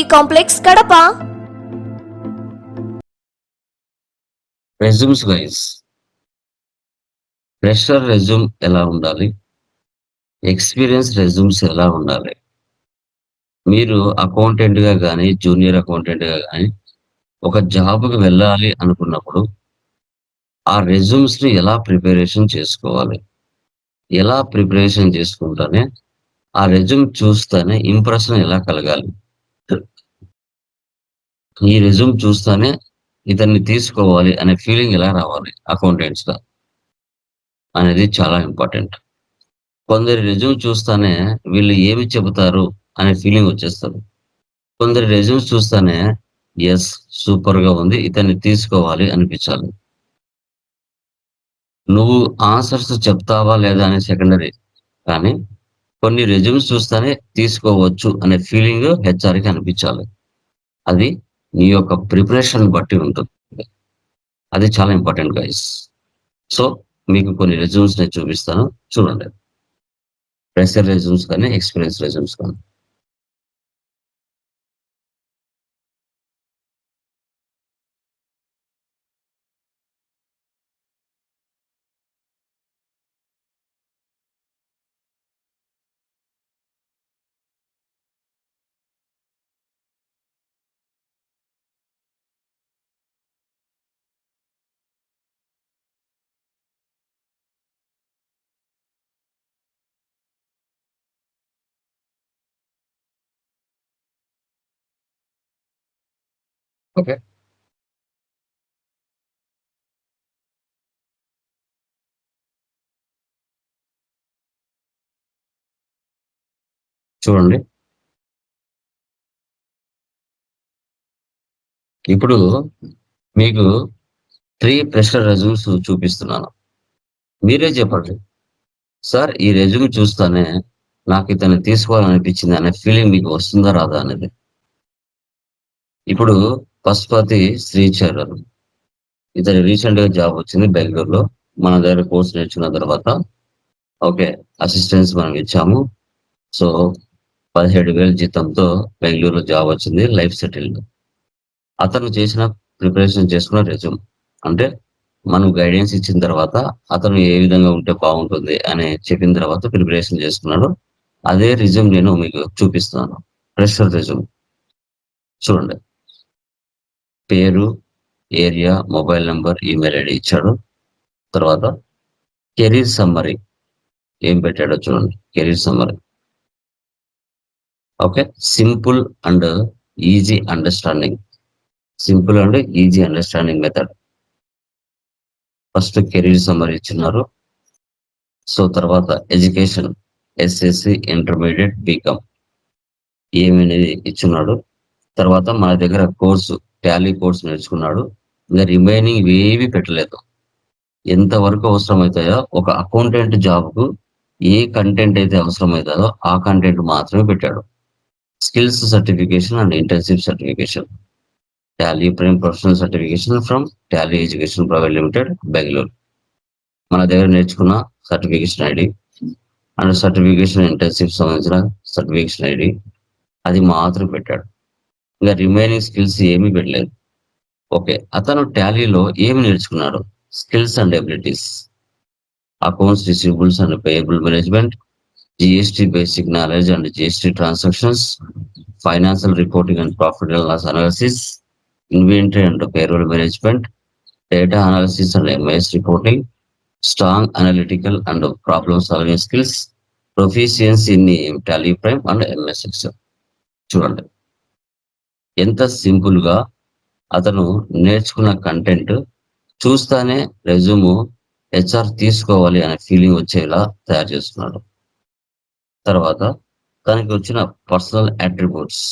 complex Kadapa. Resumes guys fresher resume ఎలా ఉండాలి? Experience resumes ఎలా ఉండాలి? మీరు అకౌంటెంట్గా కానీ జూనియర్ అకౌంటెంట్గా కానీ ఒక జాబ్కి వెళ్ళాలి అనుకున్నప్పుడు ఆ రెజ్యూమ్స్ని ఎలా ప్రిపరేషన్ చేసుకోవాలి? ఎలా ప్రిపరేషన్ చేసుకుంటానే ఆ రెజ్యూమ్ చూస్తేనే ఇంప్రెషన్ ఎలా కలగాలి? ఈ రెజ్యూమ్ చూస్తేనే ఇతన్ని తీసుకోవాలి అనే ఫీలింగ్ ఎలా రావాలి అకౌంటెంట్స్గా అనేది చాలా ఇంపార్టెంట్ కొందరి రెజ్యూమ్ చూస్తానే వీళ్ళు ఏమి చెబుతారు అనే ఫీలింగ్ వచ్చేస్తారు కొందరి రెజ్యూమ్స్ చూస్తానే ఎస్ సూపర్గా ఉంది ఇతన్ని తీసుకోవాలి అనిపించాలి. నువ్వు ఆన్సర్స్ చెప్తావా లేదా అనే సెకండరీ కానీ కొన్ని రెజ్యూమ్స్ చూస్తానే తీసుకోవచ్చు అనే ఫీలింగ్ హెచ్ఆర్కి అనిపించాలి. అది నీ యొక్క ప్రిపరేషన్ బట్టి ఉంటుంది. అది చాలా ఇంపార్టెంట్ గైస్ సో మీకు కొన్ని రెజ్యూమ్స్ నేను చూపిస్తాను. చూడండి. ప్రెషర్ రెజ్యూమ్స్ కానీ ఎక్స్పీరియన్స్ రెజ్యూమ్స్ కానీ. ఓకే. చూడండి. ఇప్పుడు మీకు త్రీ ప్రెషర్ రెజ్యూమ్స్ చూపిస్తున్నాను. మీరే చెప్పండి. సార్ ఈ రెజ్యూమ్ చూస్తానే నాకు ఇతన్ని తీసుకోవాలనిపించింది అనే ఫీలింగ్ మీకు వస్తుందా రాదా అనేది. ఇప్పుడు పశుపతి శ్రీచరణ్. ఇతను రీసెంట్గా జాబ్ వచ్చింది బెంగళూరులో. మన దగ్గర కోర్స్ నేర్చుకున్న తర్వాత ఓకే అసిస్టెన్స్ మనం ఇచ్చాము. సో పదిహేడు వేల జీతంతో బెంగళూరులో జాబ్ వచ్చింది లైఫ్ సెటిల్డ్ అతను చేసిన ప్రిపరేషన్ చేసుకున్న రెజ్యూమ్ అంటే మనం గైడెన్స్ ఇచ్చిన తర్వాత అతను ఏ విధంగా ఉంటే బాగుంటుంది అని చెప్పిన తర్వాత ప్రిపరేషన్ చేసుకున్నాడు. అదే రిజ్యూమ్ నేను మీకు చూపిస్తున్నాను. ప్రెషర్ రెజ్యూమ్ చూడండి. పేరు area mobile number email ID ఇచ్చాడు. తర్వాత కెరీర్ సమ్మరీ ఏం పెట్టాడో చూడండి. Career summary. Okay simple and easy understanding. Simple and easy understanding method. First career summary ఇచ్చినారు. సో తర్వాత ఎడ్యుకేషన్ ఎస్ఎస్సి ఇంటర్మీడియట్ బీకామ్ ఏమనేది ఇచ్చున్నాడు తర్వాత మన దగ్గర కోర్సు టాలీ కోర్స్ నేర్చుకున్నాడు. ఇంకా రిమైనింగ్ ఏవి పెట్టలేదు. ఎంతవరకు అవసరమవుతాయో ఒక అకౌంటెంట్ జాబ్కు ఏ కంటెంట్ అయితే అవసరమవుతుందో ఆ కంటెంట్ మాత్రమే పెట్టాడు. Skills certification and internship certification. Tally prime professional certification from Tally education private limited Bengaluru. మన దగ్గర నేర్చుకున్న certification ID and certification internship సంబంధించిన సర్టిఫికేషన్ ఐడి అది మాత్రం పెట్టాడు. ఇంకా రిమైనింగ్ స్కిల్స్ ఏమి పెట్టలేదు. ఓకే అతను ట్యాలీలో ఏమి నేర్చుకున్నాడు? Skills and abilities accounts receivables and payable management GST basic knowledge and GST transactions financial reporting and profit loss analysis inventory and payroll management data analysis and MIS reporting strong analytical and problem solving skills proficiency in Tally prime and MSX చూడండి. ఎంత సింపుల్గా అతను నేర్చుకున్న content చూస్తానే resume HR తీసుకోవాలి అనే feeling వచ్చేలా తయారు చేస్తున్నాడు. తర్వాత తనకి వచ్చిన personal attributes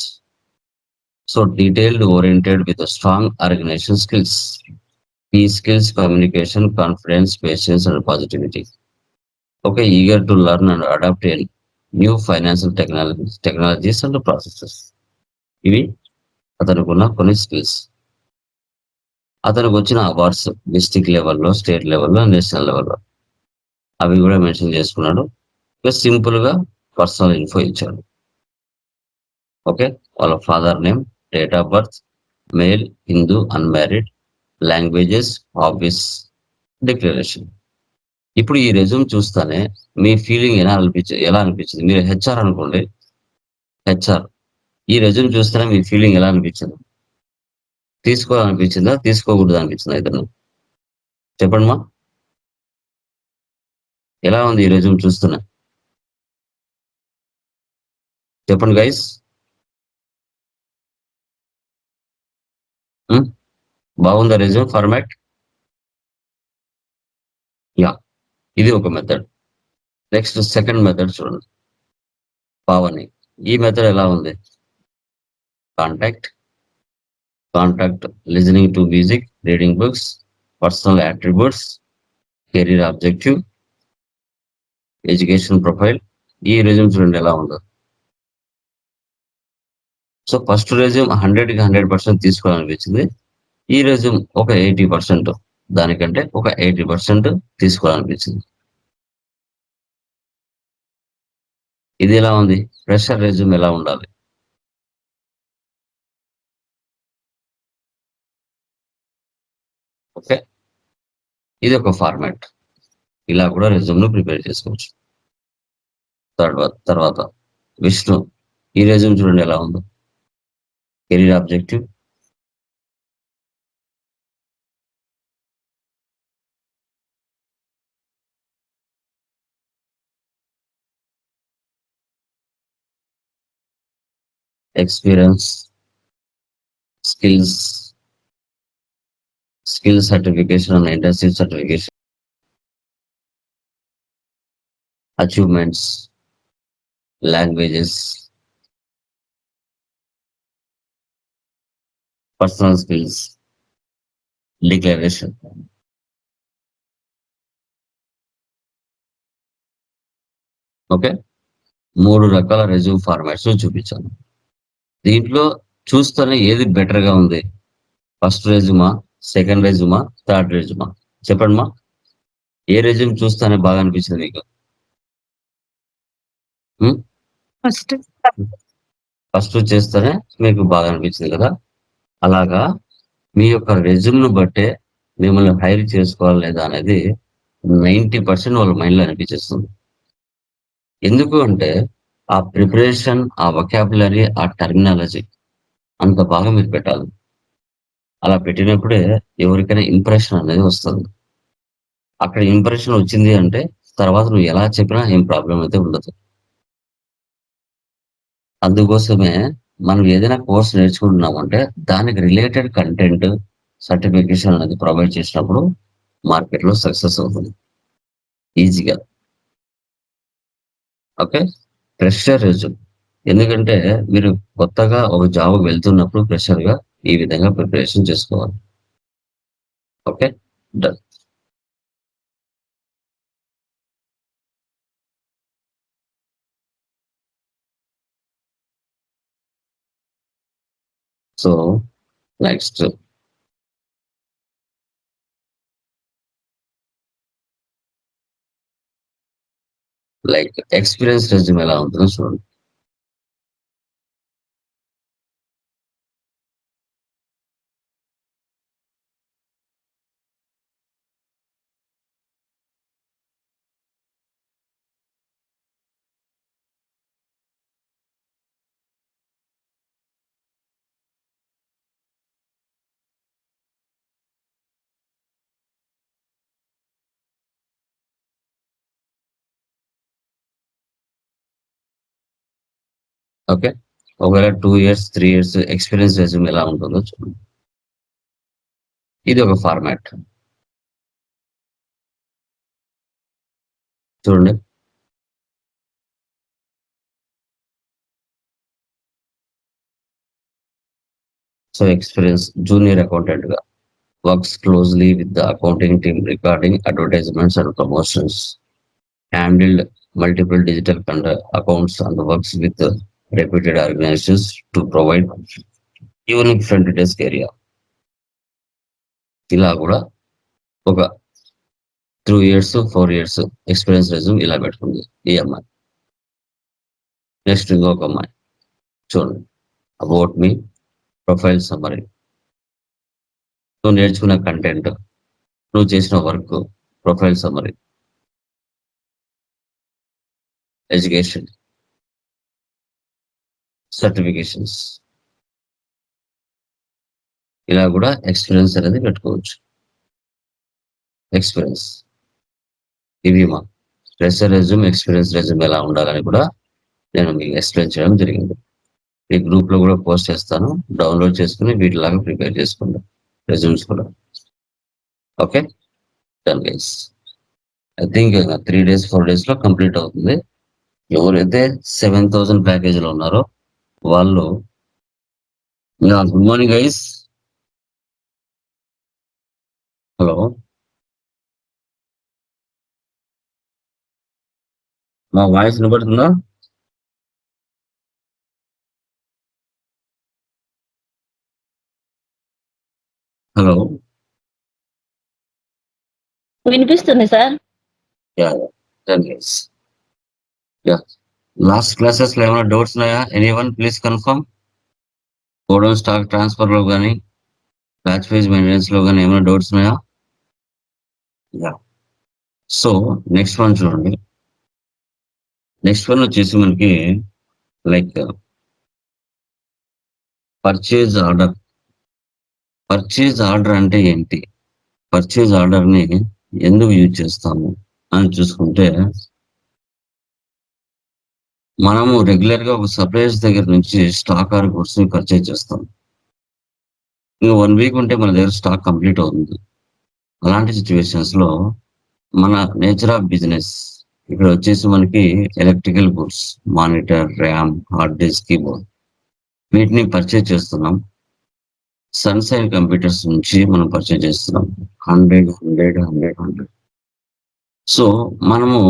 so detailed oriented with strong organization skills ఈ skills communication confidence patience and positivity okay eager to learn and adapt new financial technology technologies and processes ఇవి అతనికి ఉన్న కొన్ని స్కిల్స్ అతనికి వచ్చిన అవార్డ్స్ డిస్టిక్ లెవెల్లో స్టేట్ లెవెల్లో national లెవెల్లో అవి కూడా మెన్షన్ చేసుకున్నాడు. ప్లస్ సింపుల్గా పర్సనల్ ఇన్ఫో ఇచ్చాడు. ఓకే వాళ్ళ father name date of birth male Hindu unmarried languages hobbies declaration ఇప్పుడు ఈ రెజ్యూమ్ చూస్తానే మీ ఫీలింగ్ ఎలా అనిపించ ఎలా అనిపించింది? మీరు హెచ్ఆర్ అనుకోండి. హెచ్ఆర్ ఈ రెజ్యూమ్ చూస్తున్నా మీ ఫీలింగ్ ఎలా అనిపించింది? తీసుకోవాలనిపించిందా? తీసుకోకూడదు అనిపించిందా ఇతను? చెప్పండి మా. ఎలా ఉంది ఈ రెజ్యూమ్ చూస్తున్నా? చెప్పండి గైస్ బాగుందా రెజ్యూమ్ ఫార్మాట్ యా ఇది ఒక మెథడ్ నెక్స్ట్ సెకండ్ మెథడ్ చూడండి. పావని ఈ మెథడ్ ఎలా ఉంది? Contact contact listening to music reading books personal attributes career objective education profile ఈ రెజ్యూమ్ చూడండి ఎలా ఉందో సో ఫస్ట్ రెజ్యూమ్ హండ్రెడ్కి హండ్రెడ్ పర్సెంట్ తీసుకోవాలనిపించింది ఈ రెజ్యూమ్ ఒక ఎయిటీ పర్సెంట్ దానికంటే ఒక ఎయిటీ పర్సెంట్ తీసుకోవాలనిపించింది ఇది ఎలా ఉంది? ఫ్రెషర్ రెజ్యూమ్ ఎలా ఉండాలి? ఓకే. ఇది ఒక ఫార్మాట్. ఇలా కూడా రెజ్యూమ్ను ప్రిపేర్ చేసుకోవచ్చు. తర్వాత తర్వాత విష్ణు ఈ రెజ్యూమ్ చూడండి ఎలా ఉందో. Career objective. Experience skills skill certification and industry certification achievements languages personal skills declaration. Okay? మూడు రకాల రెజ్యూమ్ ఫార్మాట్స్ చూపించాను. దీంట్లో చూస్తేనే ఏది బెటర్గా ఉంది? ఫస్ట్ రెజ్యూమా? సెకండ్ రెజ్యూమా థర్డ్ రెజ్యూమా? చెప్పండి మా ఏ రెజ్యూమ్ చూస్తానే బాగా అనిపించింది మీకు ఫస్ట్. ఫస్ట్ చేస్తేనే మీకు బాగా అనిపించింది కదా? అలాగా మీ యొక్క రెజ్యూమ్ను బట్టే మిమ్మల్ని హైర్ చేసుకోవాలి లేదా అనేది నైంటీ పర్సెంట్ వాళ్ళ మైండ్లో అనిపించేస్తుంది. ఎందుకు అంటే ఆ ప్రిపరేషన్ ఆ వొకాబులరీ ఆ టర్మినాలజీ అంత బాగా మీరు పెట్టాలి. అలా పెట్టినప్పుడే ఎవరికైనా ఇంప్రెషన్ అనేది వస్తుంది. అక్కడ ఇంప్రెషన్ వచ్చింది అంటే తర్వాత నువ్వు ఎలా చెప్పినా ఏం ప్రాబ్లం అయితే ఉండదు. అందుకోసమే మనం ఏదైనా కోర్స్ నేర్చుకుంటున్నామంటే దానికి రిలేటెడ్ కంటెంట్ సర్టిఫికేషన్ అనేది ప్రొవైడ్ చేసినప్పుడు మార్కెట్లో సక్సెస్ అవుతుంది. ఈజీగా ఓకే? ప్రెషర్ రెజ్యూమ్ ఎందుకంటే మీరు కొత్తగా ఒక జాబ్ వెళ్తున్నప్పుడు ప్రెషర్గా ఈ విధంగా ప్రిపరేషన్ చేసుకోవాలి. Okay done so next like experience resume ఎలా ఉంటుందో చూడండి. ఓకే. ఒకవేళ two years three years experience resume ఎలా ఉంటుందో చూడండి. ఇది ఒక ఫార్మాట్ చూడండి. So experience junior అకౌంటెంట్గా works closely with the accounting team recording advertisements and promotions handled multiple digital accounts and works with reputed organizations to provide unique front desk area. ఇలా కూడా ఒక three years four years experience resume ఇలా పెట్టుకుంది ఈ అమ్మాయి. Next ఇంకొక అమ్మాయి. చూడండి. అబౌట్ మీ ప్రొఫైల్ సమ్మరీ నువ్వు నేర్చుకున్న కంటెంట్ నువ్వు చేసిన work profile summary education certifications. ఇలా కూడా ఎక్స్పీరియన్స్ అనేది పెట్టుకోవచ్చు. ఎక్స్పీరియన్స్. ఇవి మా ఫ్రెషర్ రెజ్యూమ్ ఎక్స్పీరియన్స్ రెజ్యూమ్ ఎలా ఉండాలని కూడా నేను మీకు ఎక్స్ప్లెయిన్ చేయడం జరిగింది. ఈ గ్రూప్లో కూడా పోస్ట్ చేస్తాను. డౌన్లోడ్ చేసుకుని వీటిలాగా ప్రిపేర్ చేసుకోండి. రెజ్యూమ్స్ కూడా. Okay? Ten guys. I think three days four డేస్లో కంప్లీట్ అవుతుంది. ఎవరైతే సెవెన్ థౌసండ్ ప్యాకేజ్లో ఉన్నారో వాళ్ళు గుడ్ మార్నింగ్ గైస్ హలో మా వాయిస్ వినబడుతుందా? హలో వినిపిస్తుంది sir? Yeah guys yeah last క్లాసెస్లో ఏమైనా డౌట్స్ ఉన్నాయా? Any one please confirm godown stock ట్రాన్స్ఫర్లో కానీ బ్యాచ్ వైజ్ మెయింటెనెన్స్లో కానీ ఏమైనా డౌట్స్ ఉన్నాయా? యా సో నెక్స్ట్ వన్ చూడండి. నెక్స్ట్ వన్ వచ్చేసి మనకి like purchase order purchase order అంటే ఏంటి? పర్చేజ్ ఆర్డర్ని ఎందుకు యూజ్ చేస్తాము అని చూసుకుంటే మనము రెగ్యులర్గా ఒక సప్లయర్స్ దగ్గర నుంచి స్టాక్ ఆర్ గుడ్స్ని పర్చేజ్ చేస్తాం. ఇంకా వన్ వీక్ ఉంటే మన దగ్గర స్టాక్ కంప్లీట్ అవుతుంది. అలాంటి సిచ్యువేషన్స్లో మన నేచర్ ఆఫ్ బిజినెస్ ఇక్కడ వచ్చేసి మనకి electrical goods monitor RAM hard disk keyboard వీటిని పర్చేజ్ చేస్తున్నాం. సన్సైన్ కంప్యూటర్స్ నుంచి మనం పర్చేజ్ చేస్తున్నాం. Hundred hundred hundred hundred so మనము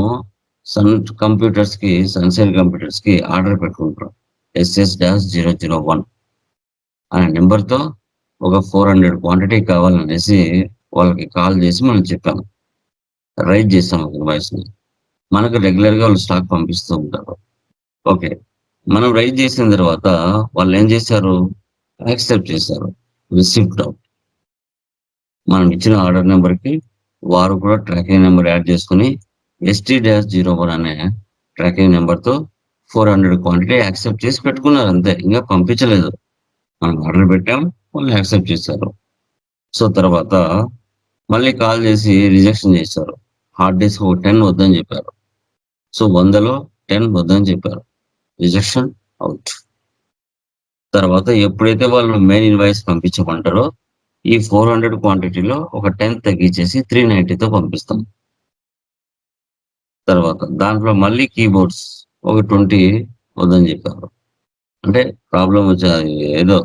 సన్ కంప్యూటర్స్కి సన్సైన్ కంప్యూటర్స్కి ఆర్డర్ పెట్టుకుంటారు SS dash zero zero one అనే నెంబర్తో ఒక ఫోర్ హండ్రెడ్ క్వాంటిటీ కావాలనేసి వాళ్ళకి కాల్ చేసి మనం చెప్పాము రైట్ చేస్తాం ఒక ని మనకు రెగ్యులర్గా వాళ్ళు స్టాక్ పంపిస్తూ ఉంటారు. ఓకే. మనం రైట్ చేసిన తర్వాత వాళ్ళు ఏం చేశారు? యాక్సెప్ట్ చేశారు. Receipt out. మనం ఇచ్చిన ఆర్డర్ నెంబర్కి వారు కూడా ట్రాకింగ్ నెంబర్ యాడ్ చేసుకుని ఎస్టీ డాష్ జీరో వన్ అనే ట్రాకింగ్ నెంబర్తో ఫోర్ హండ్రెడ్ క్వాంటిటీ యాక్సెప్ట్ చేసి పెట్టుకున్నారు అంతే. ఇంకా పంపించలేదు. మనం ఆర్డర్ పెట్టాం వాళ్ళు యాక్సెప్ట్ చేశారు. సో తర్వాత మళ్ళీ కాల్ చేసి రిజెక్షన్ చేశారు. హార్డ్ డిస్క్ ఒక టెన్ వద్దని చెప్పారు. సో వందలో టెన్ వద్దని చెప్పారు. రిజెక్షన్ అవుట్ తర్వాత ఎప్పుడైతే వాళ్ళు మెయిన్ ఇన్వాయిస్ పంపించమంటారో ఈ ఫోర్ హండ్రెడ్ క్వాంటిటీలో ఒక టెన్ తగ్గించేసి త్రీ నైన్టీతో పంపిస్తాం. తర్వాత దాంట్లో మళ్ళీ కీబోర్డ్స్ ఒక ట్వంటీ వద్దని చెప్పారు. అంటే ప్రాబ్లం వచ్చి ఏదో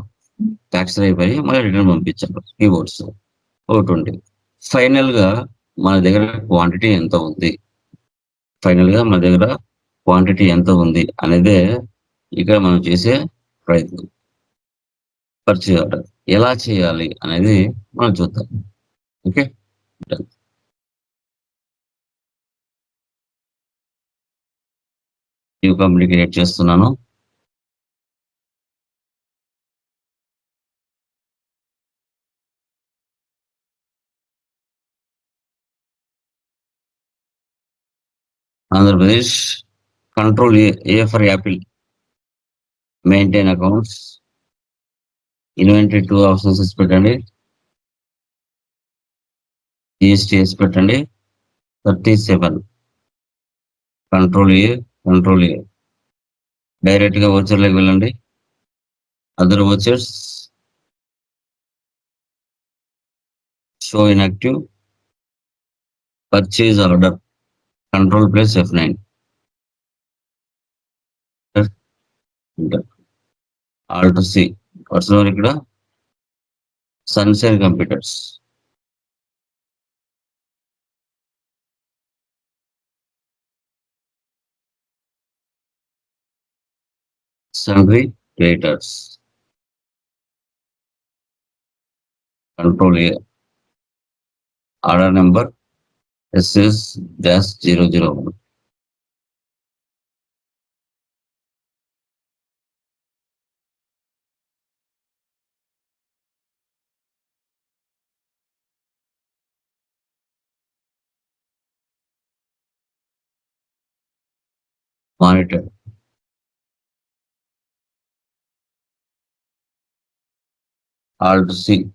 ఫ్యాక్చర్ అయిపోయి మళ్ళీ రిటర్న్ పంపించారు కీబోర్డ్స్ ఒక ట్వంటీ. ఫైనల్గా మన దగ్గర క్వాంటిటీ ఎంత ఉంది? ఫైనల్గా మన దగ్గర క్వాంటిటీ ఎంత ఉంది అనేదే ఇక్కడ మనం చేసే ప్రయత్నం. పరిచయం ఎలా చేయాలి అనేది మనం చూద్దాం. ఓకే కమ్యూనికేట్ చేస్తున్నాను. Andhra Pradesh control A for apple maintain accounts inventory two options పెట్టండి. జిఎస్టిఎస్ పెట్టండి. Thirty seven control A control డైరెక్ట్గా వచ్చర్లోకి వెళ్ళండి. Other vouchers show inactive purchase order control plus F nine alter C వస్తున్నారు ఇక్కడ Sunshine computers sundry creators control A order number SS dash zero zero one monitor RBC.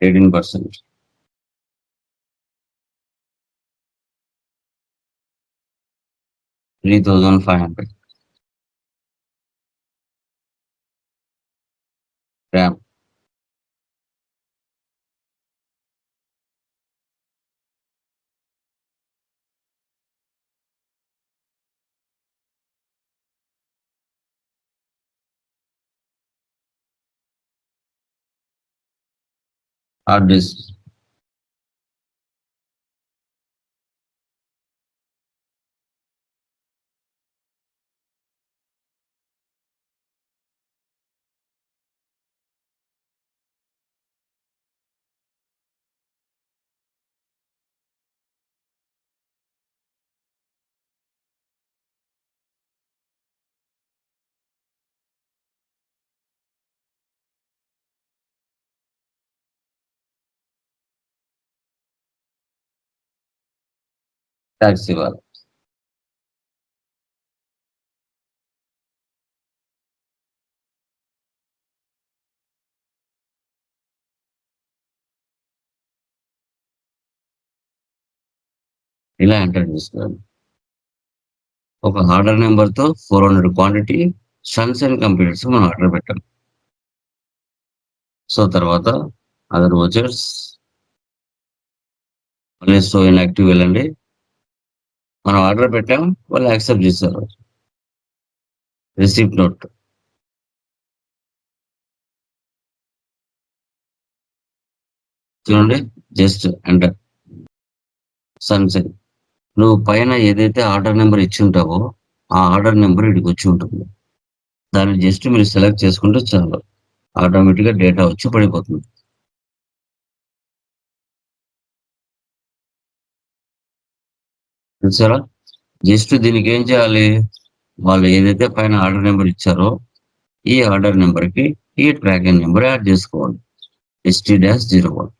Eighteen percent. Three thousand five hundred. Yeah. are just tax ఇవ్వాలి ఇలా enter చేసుకోవాలి ఒక order నెంబర్తో four hundred quantity sons and computers మనం order పెట్టాం. So తర్వాత other vouchers మళ్ళీ so inactive వెళ్ళండి. మనం ఆర్డర్ పెట్టాం వాళ్ళు యాక్సెప్ట్ చేశారు. Receipt note. చూడండి జస్ట్ ఎంటర్. సన్సెట్. నువ్వు పైన ఏదైతే ఆర్డర్ నెంబర్ ఇచ్చి ఉంటావో ఆ ఆర్డర్ నెంబర్ ఇక్కడికి వచ్చి ఉంటుంది. దాన్ని జస్ట్ మీరు సెలెక్ట్ చేసుకుంటే చాలు. ఆటోమేటిక్గా డేటా వచ్చి పడిపోతుంది. చూసారా జస్ట్ దీనికి ఏం చేయాలి? వాళ్ళు ఏదైతే పైన ఆర్డర్ నెంబర్ ఇచ్చారో ఈ ఆర్డర్ నెంబర్కి ఈ ట్రాకింగ్ నెంబర్ యాడ్ చేసుకోవాలి. ఎస్టీ డాష్ జీరో వన్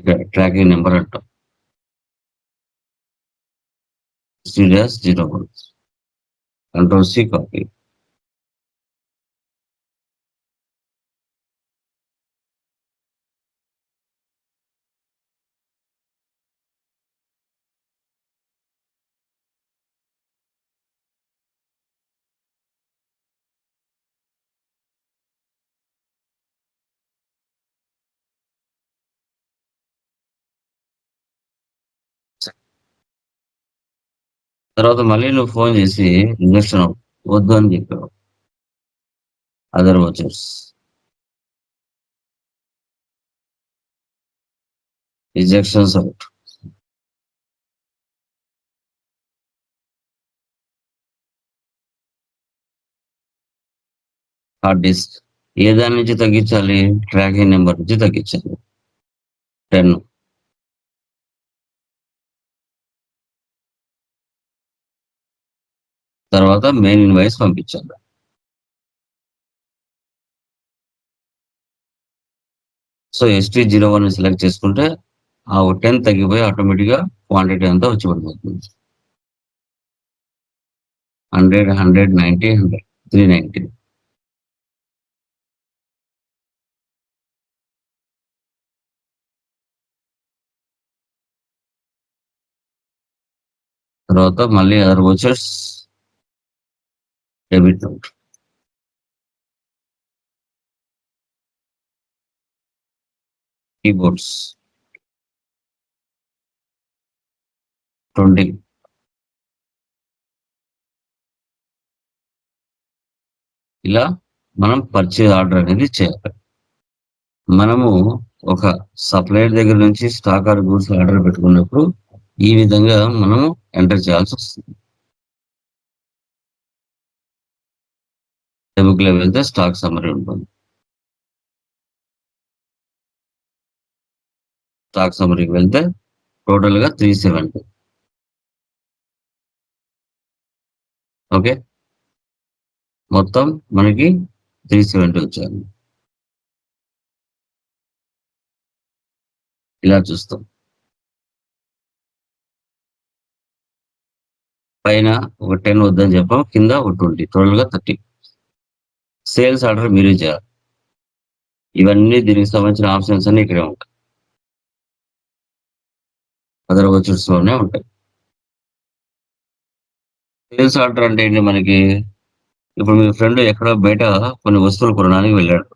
ఇక్కడ ట్రాకింగ్ నెంబర్ అంటాం. ST dash zero one control C copy తర్వాత మళ్ళీ నువ్వు ఫోన్ చేసి ఇంజక్షన్ వద్దు అని చెప్పావు. Other vouchers rejections out hard disk. ఏ దాని నుంచి తగ్గించాలి? ట్రాకింగ్ నెంబర్ నుంచి తగ్గించాలి. టెన్ తర్వాత మెయిన్ ఇన్వాయిస్ పంపించాలి. So ST zero one select చేసుకుంటే ఆ టెన్ తగ్గిపోయి ఆటోమేటిక్గా క్వాంటిటీ అంతా వచ్చి పడిపోతుంది. Hundred hundred ninety hundred three ninety తర్వాత మళ్ళీ other vouchers debit note keyboards. Twenty ఇలా మనం పర్చేజ్ ఆర్డర్ అనేది చేయాలి. మనము ఒక సప్లయర్ దగ్గర నుంచి స్టాక్ ఆర్ గూడ్స్ ఆర్డర్ పెట్టుకున్నప్పుడు ఈ విధంగా మనము ఎంటర్ చేయాల్సి వస్తుంది. డెబుక్లో వెళ్తే స్టాక్ సమరీ ఉంటుంది. స్టాక్ సమరీకి వెళ్తే టోటల్గా త్రీ సెవెంటీ ఓకే మొత్తం మనకి త్రీ సెవెంటీ వచ్చాను ఇలా చూస్తాం. పైన ఒక టెన్ వద్దని చెప్పాం కింద ఒక ట్వంటీ టోటల్గా థర్టీ సేల్స్ ఆర్డర్ మీరే చేయాలి. ఇవన్నీ దీనికి సంబంధించిన ఆప్షన్స్ అన్ని ఇక్కడే ఉంటాయి. అదర్ వచ్చర్స్లోనే ఉంటాయి. సేల్స్ ఆర్డర్ అంటే ఏంటి మనకి? ఇప్పుడు మీ ఫ్రెండ్ ఎక్కడో బయట కొన్ని వస్తువులు కొనడానికి వెళ్ళాడు.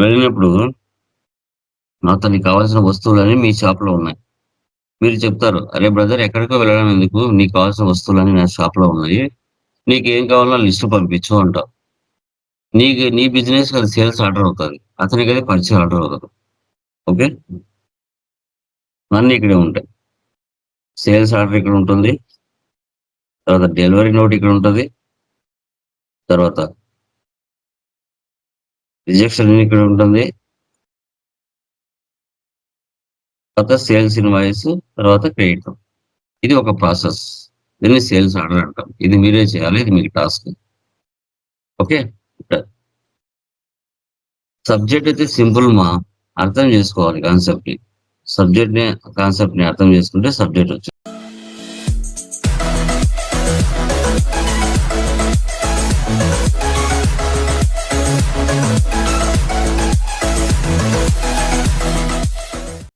వెళ్ళినప్పుడు అతనికి కావాల్సిన వస్తువులన్నీ మీ షాప్లో ఉన్నాయి. మీరు చెప్తారు అరే బ్రదర్ ఎక్కడికో వెళ్ళడం ఎందుకు? నీకు కావాల్సిన వస్తువులన్నీ నా షాప్లో ఉన్నాయి. నీకు ఏం కావాలో లిస్ట్ పంపించు అంటావు. నీకు నీ బిజినెస్ అది సేల్స్ ఆర్డర్ అవుతుంది. అతనికి అది పరిచయం ఆర్డర్ అవుతుంది. ఓకే? అన్నీ ఇక్కడే ఉంటాయి సేల్స్ ఆర్డర్ ఇక్కడ ఉంటుంది. తర్వాత డెలివరీ నోట్ ఇక్కడ ఉంటుంది. తర్వాత రిజెక్షన్ ఇక్కడ ఉంటుంది. తర్వాత సేల్స్ ఇన్వాయిస్ తర్వాత క్రెడిట్. ఇది ఒక ప్రాసెస్. దీన్ని సేల్స్ ఆర్డర్ అంటాం. ఇది మీరే చేయాలి ఇది మీకు టాస్క్ ఓకే సబ్జెక్ట్ అయితే సింపుల్ మా. అర్థం చేసుకోవాలి కాన్సెప్ట్ని. సబ్జెక్ట్ని కాన్సెప్ట్ని అర్థం చేసుకుంటే సబ్జెక్ట్ వచ్చింది